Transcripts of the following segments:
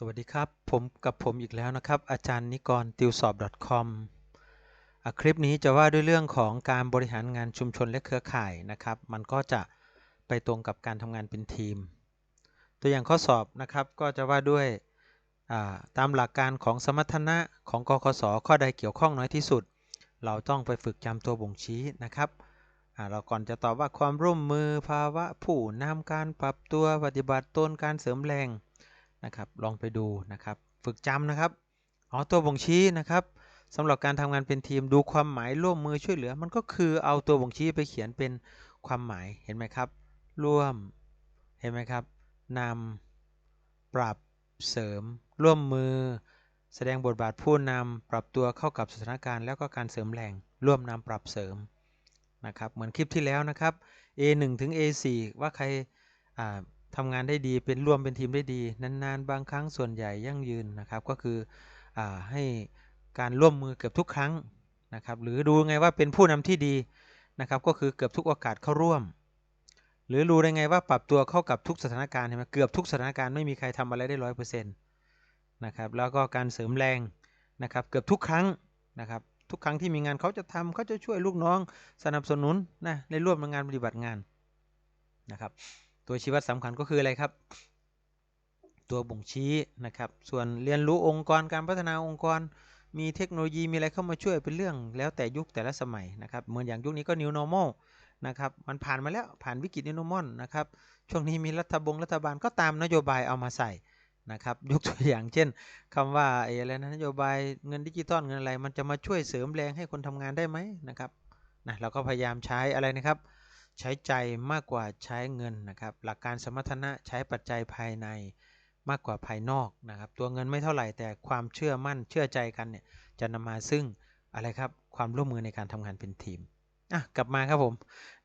สวัสดีครับผมกับผมอีกแล้วนะครับ อาจารย์นิกรติวสอบ .com อคลิปนี้จะว่าด้วยเรื่องของการบริหารงานชุมชนและเครือข่ายนะครับ มันก็จะไปตรงกับการทำงานเป็นทีม ตัวอย่างข้อสอบนะครับก็จะว่าด้วยตามหลักการของสมรรถนะของกคสข้อใดเกี่ยวข้องน้อยที่สุด เราต้องไปฝึกจำตัวบ่งชี้นะครับเราก่อนจะตอบว่าความร่วมมือภาวะผู้นำการปรับตัวปฏิบัติตนการเสริมแรง นะครับ ลองไปดูนะครับ ฝึกจำนะครับ อ๋อ ตัวบ่งชี้นะครับสำหรับการทำงานเป็นทีมดูความหมายร่วมมือช่วยเหลือ มันก็คือเอาตัวบ่งชี้ไปเขียนเป็นความหมายเห็นไหมครับ ร่วม เห็นไหมครับนำปรับเสริม ร่วมมือ แสดงบทบาทผู้นำปรับตัวเข้ากับสถานการณ์แล้วก็การเสริมแรงร่วมนำปรับเสริมนะครับ เหมือนคลิปที่แล้วนะครับ A1 ถึง A4 ว่าใครอ่า ทำงานได้ดีเป็นร่วมเป็นทีมได้ดี นานๆ บางครั้งส่วนใหญ่ยั่งยืนนะครับ ก็คืออให้การร่วมมือเกือบทุกครั้งนะครับ หรือดูไงว่าเป็นผู้นำที่ดีนะครับ ก็คือเกือบทุกโอกาสเข้าร่วม หรือรู้ได้ไงว่าปรับตัวเข้ากับทุกสถานการณ์เห็นไหมเกือบทุกสถานการณ์ไม่มีใครทำอะไรได้ร้อยเปอร์เซ็นต์นะครับแล้วก็การเสริมแรงนะครับ เกือบทุกครั้งนะครับ ทุกครั้งที่มีงานเขาจะทำเขาจะช่วยลูกน้อง สนับสนุนนะในร่วมงานปฏิบัติงานนะครับ ตัวชี้วัดสำคัญก็คืออะไรครับ ตัวบ่งชี้นะครับ ส่วนเรียนรู้องค์กรการพัฒนาองค์กร มีเทคโนโลยีมีอะไรเข้ามาช่วยเป็นเรื่อง แล้วแต่ยุคแต่ละสมัยนะครับ เหมือนอย่างยุคนี้ก็ new normal นะครับ มันผ่านมาแล้วผ่านวิกฤต new normal นะครับ ช่วงนี้มีรัฐบงรัฐบาลก็ตามนโยบายเอามาใส่นะครับยกตัวอย่างเช่นคำว่าอะไรนะนโยบายเงินดิจิตอลเงินอะไร มันจะมาช่วยเสริมแรงให้คนทำงานได้ไหมนะครับนะเราก็พยายามใช้อะไรนะครับ ใช้ใจมากกว่าใช้เงินนะครับ หลักการสมรรถนะใช้ปัจจัยภายในมากกว่าภายนอกนะครับ ตัวเงินไม่เท่าไหร่แต่ความเชื่อมั่นเชื่อใจกันเนี่ยจะนำมาซึ่งอะไรครับความร่วมมือในการทำงานเป็นทีมอะกลับมาครับผม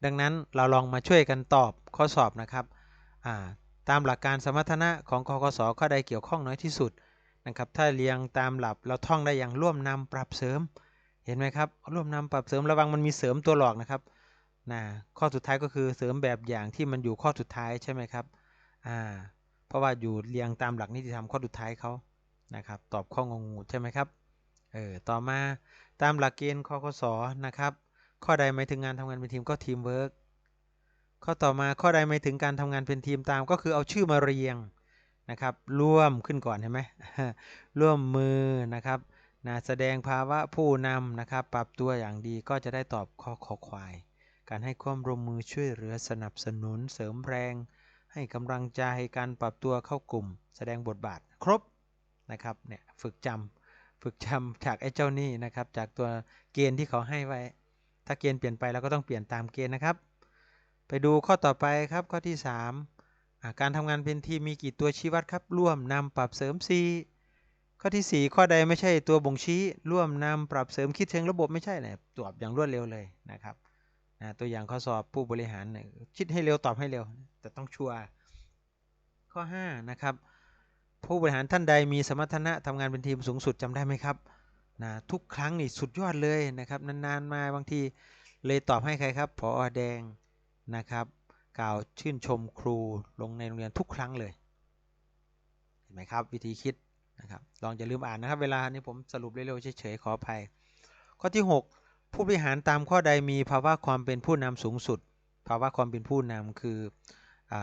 ดังนั้นเราลองมาช่วยกันตอบข้อสอบนะครับอ่าตามหลักการสมรรถนะของกกศข้อใดเกี่ยวข้องน้อยที่สุดนะครับ ถ้าเรียงตามหลับเราท่องได้อย่างร่วมนำปรับเสริม เห็นไหมครับร่วมนำปรับเสริมระวังมันมีเสริมตัวหลอกนะครับ นะข้อสุดท้ายก็คือเสริมแบบอย่างที่มันอยู่ข้อสุดท้ายใช่ไหมครับอ่าเพราะว่าอยู่เรียงตามหลักนิติธรรมข้อสุดท้ายเขานะครับ ตอบข้องงูใช่ไหมครับเออต่อมาตามหลักเกณฑ์ข้อข้อสอนะครับ ข้อใดหมายถึงงานทำงานเป็นทีมก็ทีมเวิร์กข้อต่อมาข้อใดหมายถึงการทำงานเป็นทีมตามก็คือเอาชื่อมาเรียงนะครับร่วมขึ้นก่อนเห็นไหมร่วมมือนะครับนะแสดงภาวะผู้นำนะครับ ปรับตัวอย่างดีก็จะได้ตอบข้อขอควาย การให้ความร่วมมือช่วยเหลือสนับสนุนเสริมแรง ให้กำลังใจการปรับตัวเข้ากลุ่ม แสดงบทบาทครบนะครับเนี่ยฝึกจำฝึกจำจากไอ้เจ้านี่นะครับ จากตัวเกณฑ์ที่เขาให้ไว้ ถ้าเกณฑ์เปลี่ยนไปเราก็ต้องเปลี่ยนตามเกณฑ์นะครับ ไปดูข้อต่อไปครับข้อที่ 3 การทำงานเป็นทีมมีกี่ตัวชี้วัดครับร่วมนำปรับเสริม C ข้อที่ 4 ข้อใดไม่ใช่ตัวบ่งชี้ ร่วมนำปรับเสริมคิดเชิงระบบไม่ใช่เนี่ยตรวจอย่างรวดเร็วเลยนะครับ นะตัวอย่างข้อสอบผู้บริหารเนี่ยคิดให้เร็วตอบให้เร็ว แต่ต้องชัวร์ข้อ5นะครับผู้บริหารท่านใดมีสมรรถนะทำงานเป็นทีมสูงสุดจำได้ไหมครับนะทุกครั้งนี่สุดยอดเลยนะครับนานๆมาบางทีเลยตอบให้ใครครับพอแดงนะครับกล่าวชื่นชมครูลงในโรงเรียนทุกครั้งเลยเห็นไหมครับวิธีคิดนะครับลองอย่าลืมอ่านนะครับ เวลานี้ผมสรุปเร็วๆเฉยๆขออภัยข้อที่ 6 ผู้บริหารตามข้อใดมีภาวะความเป็นผู้นำสูงสุด ภาวะความเป็นผู้นำคืออ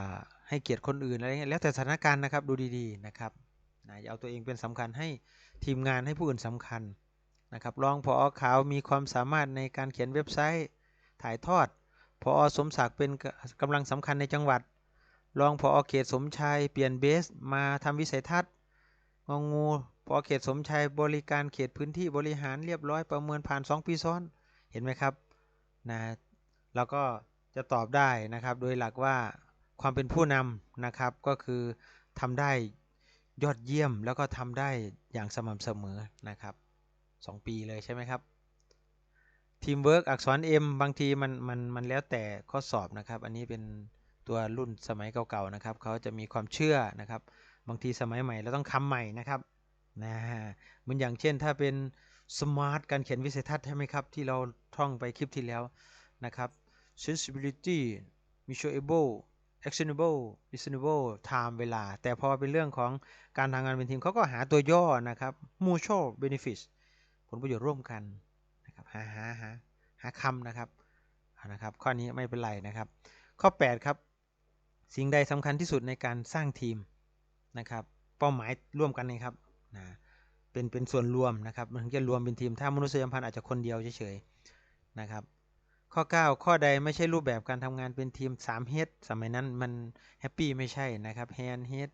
ให้เกียรติคนอื่นอะไรเงี้ยแล้วแต่สถานการณ์นะครับดูดีๆนะครับนะอย่าเอาตัวเองเป็นสำคัญให้ทีมงานให้ผู้อื่นสำคัญนะครับรองพอขาวมีความสามารถในการเขียนเว็บไซต์ถ่ายทอดพอสมศักดิ์เป็นกำลังสำคัญในจังหวัด รองพอเขตสมชายเปลี่ยนเบสมาทำวิสัยทัศน์งองูพอเขตสมชายบริการเขตพื้นที่บริหารเรียบร้อยประเมินผ่าน 2 ปีซ้อน เห็นไหมครับนะเราก็จะตอบได้นะครับ โดยหลักว่าความเป็นผู้นำนะครับก็คือทำได้ยอดเยี่ยมแล้วก็ทำได้อย่างสม่ำเสมอนะครับ 2 ปีเลยใช่ไหมครับทีมเวิร์กอักษร M บางทีมันมันมันแล้วแต่ข้อสอบนะครับ อันนี้เป็นตัวรุ่นสมัยเก่าๆนะครับเขาจะมีความเชื่อนะครับ บางทีสมัยใหม่เราต้องคำใหม่นะครับนะเหมือนอย่างเช่นถ้าเป็น สมาร์ทการเขียนวิสัยทัศน์ใช่ไหมครับ ที่เราท่องไปคลิปที่แล้วนะครับ sensibility measurable actionable reasonable time เวลา แต่พอเป็นเรื่องของการทำงานเป็นทีมเขาก็หาตัวย่อนะครับ mutual benefits ผลประโยชน์ร่วมกันนะครับหาหาหาหาคำนะครับนะครับ ข้อนี้ไม่เป็นไรนะครับ ข้อ 8 ครับ สิ่งใดสำคัญที่สุดในการสร้างทีมนะครับ เป้าหมายร่วมกันนะครับนะ เป็นเป็นส่วนรวมนะครับ มันถึงจะรวมเป็นทีม ถ้ามนุษยสัมพันธ์อาจจะคนเดียวเฉยๆนะครับ ข้อ 9 ข้อใดไม่ใช่รูปแบบการทำงานเป็นทีม3 head สมัยนั้นมันแฮปปี้ไม่ใช่นะครับ hand head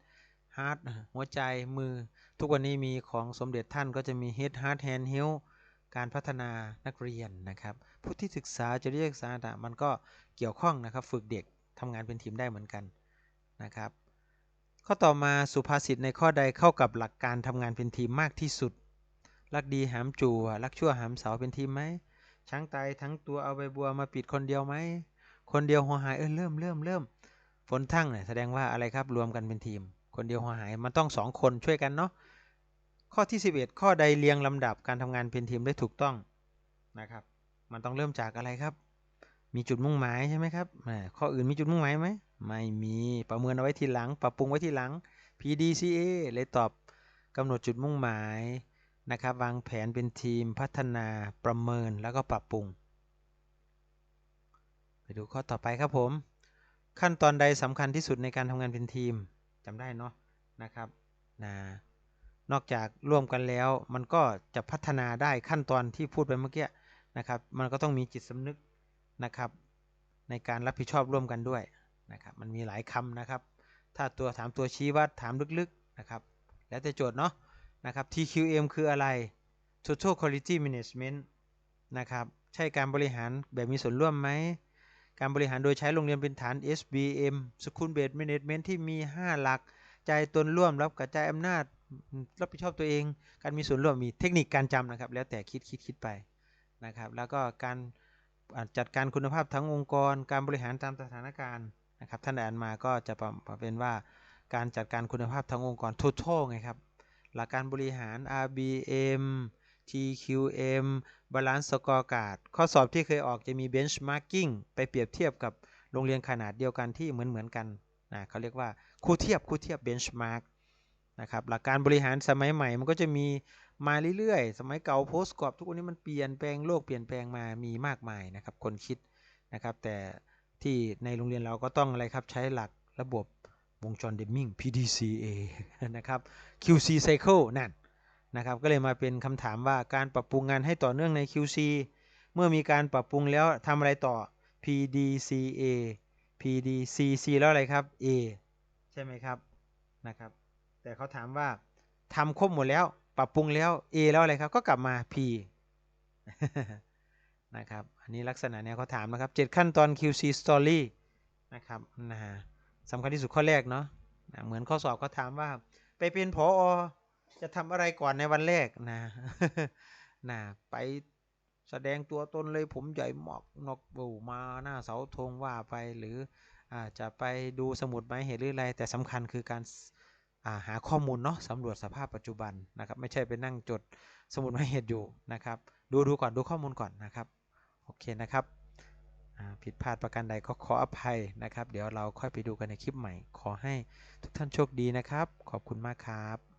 heart หัวใจมือ ทุกวันนี้มีของสมเด็จท่านก็จะมี head heart hand hill การพัฒนานักเรียนนะครับ ผู้ที่ศึกษาจะเรียกษาต่ามันก็เกี่ยวข้องนะครับ ฝึกเด็กทำงานเป็นทีมได้เหมือนกันนะครับ ข้อต่อมาสุภาษิตในข้อใดเข้ากับหลักการทำงานเป็นทีมมากที่สุด รักดีหามจัวรักชั่วหามเสาเป็นทีมไหมช้างตายทั้งตัวเอาใบบัวมาปิดคนเดียวไหม คนเดียวหัวหายเออเริ่มเริ่มเริ่มฝนทั้งเนี่ยแสดงว่าอะไรครับรวมกันเป็นทีม คนเดียวหัวหายมันต้องสองคนช่วยกันเนาะข้อที่ 11 ข้อใดเรียงลำดับการทำงานเป็นทีมได้ถูกต้องนะครับ มันต้องเริ่มจากอะไรครับ มีจุดมุ่งหมายใช่ไหมครับข้ออื่นมีจุดมุ่งหมายไหม ไม่มีประเมินเอาไว้ทีหลัง ปรับปรุงไว้ทีหลัง PDCA เลยตอบกำหนดจุดมุ่งหมายนะครับ วางแผนเป็นทีมพัฒนาประเมินแล้วก็ปรับปรุง ไปดูข้อต่อไปครับผม ขั้นตอนใดสำคัญที่สุดในการทำงานเป็นทีมจำได้เนาะนะครับนะนอกจากร่วมกันแล้วมันก็จะพัฒนาได้ขั้นตอนที่พูดไปเมื่อกี้นะครับ มันก็ต้องมีจิตสำนึกนะครับ ในการรับผิดชอบร่วมกันด้วย นะครับมันมีหลายคำนะครับ ถ้าตัวถามตัวชี้วัดถามลึกๆนะครับแล้วแต่โจทย์เนาะนะครับ TQM คืออะไร Total Quality Management นะครับใช่การบริหารแบบมีส่วนร่วมไหมการบริหารโดยใช้โรงเรียนเป็นฐาน SBM School Based Management ที่มี 5 หลักใจตนร่วมรับกระจายอำนาจรับผิดชอบตัวเอง การมีส่วนร่วมมีเทคนิคการจำนะครับ แล้วแต่คิดคิดคิดไปนะครับ แล้วก็การจัดการคุณภาพทั้งองค์กร การบริหารตามสถานการณ์ นะครับท่านอ่านมาก็จะเป็นว่าการจัดการคุณภาพทั้งองค์กร total ไงครับ หลักการบริหาร RBM TQM Balance Scorecard ข้อสอบที่เคยออกจะมี benchmarking ไปเปรียบเทียบกับโรงเรียนขนาดเดียวกันที่เหมือนเหมือนกันนะเขาเรียกว่าคู่เทียบคู่เทียบ benchmark นะครับหลักการบริหารสมัยใหม่มันก็จะมีมาเรื่อยๆ สมัยเก่าโพสต์กรอบทุกวันนี้มันเปลี่ยนแปลงโลกเปลี่ยนแปลงมามีมากมายนะครับคนคิดนะครับแต่ ที่ในโรงเรียนเราก็ต้องอะไรครับใช้หลักระบบวงจรเดมมิง PDCA นะครับ QC cycle นั่นนะครับก็เลยมาเป็นคำถามว่าการปรับปรุงงานให้ต่อเนื่องใน QC เมื่อมีการปรับปรุงแล้วทำอะไรต่อ PDCA PDCC แล้วอะไรครับ A ใช่ไหมครับนะครับ แต่เขาถามว่าทำครบหมดแล้ว ปรับปรุงแล้ว A แล้วอะไรครับ ก็กลับมา P นะครับ อันนี้ลักษณะเนี้ยเขาถามนะครับ 7 ขั้นตอน QC story นะครับนะฮะสำคัญที่สุดข้อแรกเนาะนะเหมือนข้อสอบเขาถามว่า ไปเป็นผออจะทำอะไรก่อนในวันแรกนะนะไปแสดงตัวตนเลยผมใหญ่หมอกนกบูมาหน้าเสาธงว่าไปหรืออาจะไปดูสมุดหมายเหตุหรืออะไร แต่สำคัญคือการาหาข้อมูลเนาะสำรวจสภาพปัจจุบันนะครับ ไม่ใช่ไปนั่งจดสมุดหมายเหตุอยู่นะครับ ดูดูก่อนดูข้อมูลก่อนนะครับ โอเคนะครับผิดพลาดประการใดก็ขออภัยนะครับ เดี๋ยวเราค่อยไปดูกันในคลิปใหม่ ขอให้ทุกท่านโชคดีนะครับ ขอบคุณมากครับ